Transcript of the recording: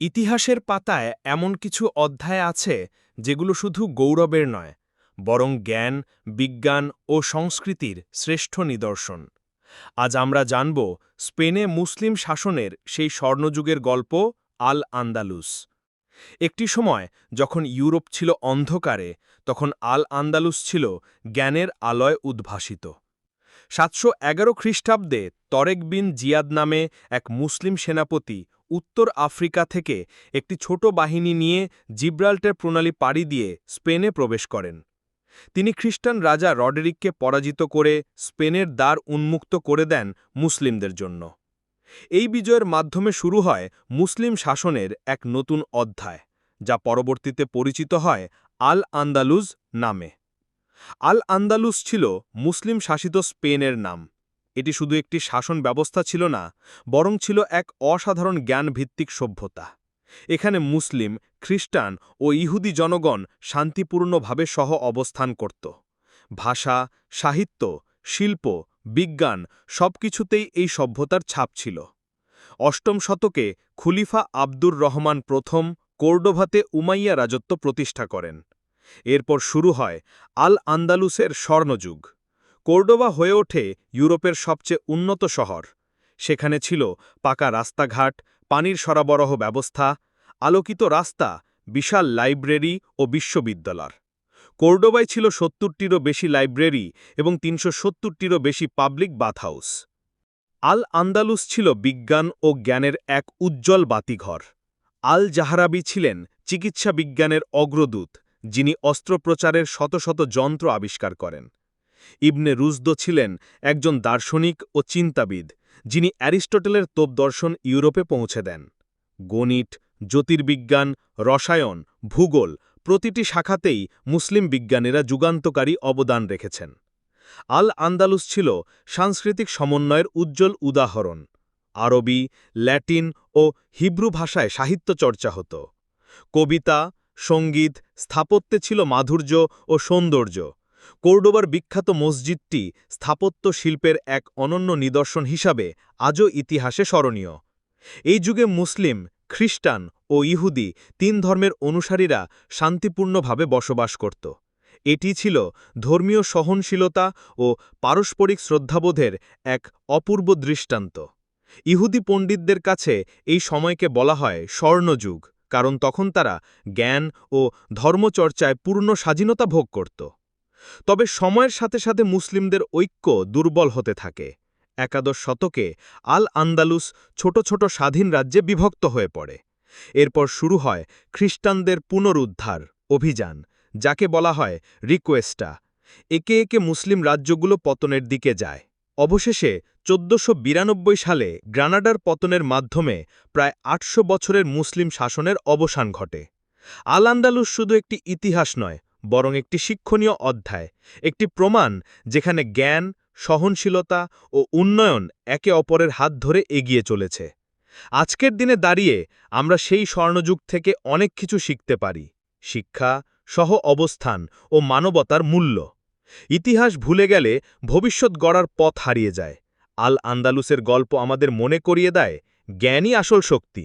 ইতিহাসের পাতায় এমন কিছু অধ্যায় আছে যেগুলো শুধু গৌরবের নয়, বরং জ্ঞান, বিজ্ঞান ও সংস্কৃতির শ্রেষ্ঠ নিদর্শন। আজ আমরা জানব স্পেনে মুসলিম শাসনের সেই স্বর্ণযুগের গল্প আল আন্দালুস একটি সময় যখন ইউরোপ ছিল অন্ধকারে, তখন আল আন্দালুস ছিল জ্ঞানের আলয় উদ্ভাসিত। সাতশো এগারো খ্রিস্টাব্দে তরেক বিন জিয়াদ নামে এক মুসলিম সেনাপতি উত্তর আফ্রিকা থেকে একটি ছোট বাহিনী নিয়ে জিব্রাল্টার প্রণালী পাড়ি দিয়ে স্পেনে প্রবেশ করেন। তিনি খ্রিস্টান রাজা রডেরিককে পরাজিত করে স্পেনের দ্বার উন্মুক্ত করে দেন মুসলিমদের জন্য। এই বিজয়ের মাধ্যমে শুরু হয় মুসলিম শাসনের এক নতুন অধ্যায়, যা পরবর্তীতে পরিচিত হয় আল আন্দালুজ নামে। আল আন্দালুস ছিল মুসলিম শাসিত স্পেনের নাম। এটি শুধু একটি শাসন ব্যবস্থা ছিল না, বরং ছিল এক অসাধারণ জ্ঞানভিত্তিক সভ্যতা। এখানে মুসলিম, খ্রিস্টান ও ইহুদি জনগণ শান্তিপূর্ণভাবে সহ অবস্থান করত। ভাষা, সাহিত্য, শিল্প, বিজ্ঞান সবকিছুতেই এই সভ্যতার ছাপ ছিল। অষ্টম শতকে খুলিফা আব্দুর রহমান প্রথম কোর্ডোভাতে উমাইয়া রাজত্ব প্রতিষ্ঠা করেন। এরপর শুরু হয় আল আন্দালুসের স্বর্ণযুগ। কোর্ডোবা হয়ে ওঠে ইউরোপের সবচেয়ে উন্নত শহর। সেখানে ছিল পাকা রাস্তাঘাট, পানির সরবরাহ ব্যবস্থা, আলোকিত রাস্তা, বিশাল লাইব্রেরি ও বিশ্ববিদ্যালয়। কোর্ডোবায় ছিল সত্তরটিরও বেশি লাইব্রেরি এবং তিনশো সত্তরটিরও বেশি পাবলিক বাথহাউস। আল আন্দালুস ছিল বিজ্ঞান ও জ্ঞানের এক উজ্জ্বল বাতিঘর। আল জাহারাবি ছিলেন চিকিৎসা বিজ্ঞানের অগ্রদূত, যিনি অস্ত্রপ্রচারের শত শত যন্ত্র আবিষ্কার করেন। ইবনে রুজদো ছিলেন একজন দার্শনিক ও চিন্তাবিদ, যিনি অ্যারিস্টটেলের তোপদর্শন ইউরোপে পৌঁছে দেন। গণিত, জ্যোতির্বিজ্ঞান, রসায়ন, ভূগোল প্রতিটি শাখাতেই মুসলিম বিজ্ঞানীরা যুগান্তকারী অবদান রেখেছেন। আল আন্দালুস ছিল সাংস্কৃতিক সমন্বয়ের উজ্জ্বল উদাহরণ। আরবি, ল্যাটিন ও হিব্রু ভাষায় সাহিত্য চর্চা হতো। কবিতা, সংগীত স্থাপত্যে ছিল মাধুর্য ও সৌন্দর্য। কোর্ডোবার বিখ্যাত মসজিদটি স্থাপত্য শিল্পের এক অনন্য নিদর্শন হিসাবে আজও ইতিহাসে স্মরণীয়। এই যুগে মুসলিম, খ্রিস্টান ও ইহুদি তিন ধর্মের অনুসারীরা শান্তিপূর্ণভাবে বসবাস করত। এটি ছিল ধর্মীয় সহনশীলতা ও পারস্পরিক শ্রদ্ধাবোধের এক অপূর্ব দৃষ্টান্ত। ইহুদি পণ্ডিতদের কাছে এই সময়কে বলা হয় স্বর্ণযুগ, কারণ তখন তারা জ্ঞান ও ধর্মচর্চায় পূর্ণ স্বাধীনতা ভোগ করত। তবে সময়ের সাথে সাথে মুসলিমদের ঐক্য দুর্বল হতে থাকে। একাদশ শতকে আল আন্দালুস ছোট ছোট স্বাধীন রাজ্যে বিভক্ত হয়ে পড়ে। এরপর শুরু হয় খ্রিস্টানদের পুনরুদ্ধার অভিযান, যাকে বলা হয় রিকোয়েস্টা। একে একে মুসলিম রাজ্যগুলো পতনের দিকে যায়। অবশেষে চোদ্দশো সালে গ্রানাডার পতনের মাধ্যমে প্রায় আটশো বছরের মুসলিম শাসনের অবসান ঘটে। আল আন্দালুস শুধু একটি ইতিহাস নয় বরং একটি শিক্ষণীয় অধ্যায়, একটি প্রমাণ যেখানে জ্ঞান, সহনশীলতা ও উন্নয়ন একে অপরের হাত ধরে এগিয়ে চলেছে। আজকের দিনে দাঁড়িয়ে আমরা সেই স্বর্ণযুগ থেকে অনেক কিছু শিখতে পারি, শিক্ষা, সহ অবস্থান ও মানবতার মূল্য। ইতিহাস ভুলে গেলে ভবিষ্যৎ গড়ার পথ হারিয়ে যায়। আল আন্দালুসের গল্প আমাদের মনে করিয়ে দেয়, জ্ঞানই আসল শক্তি।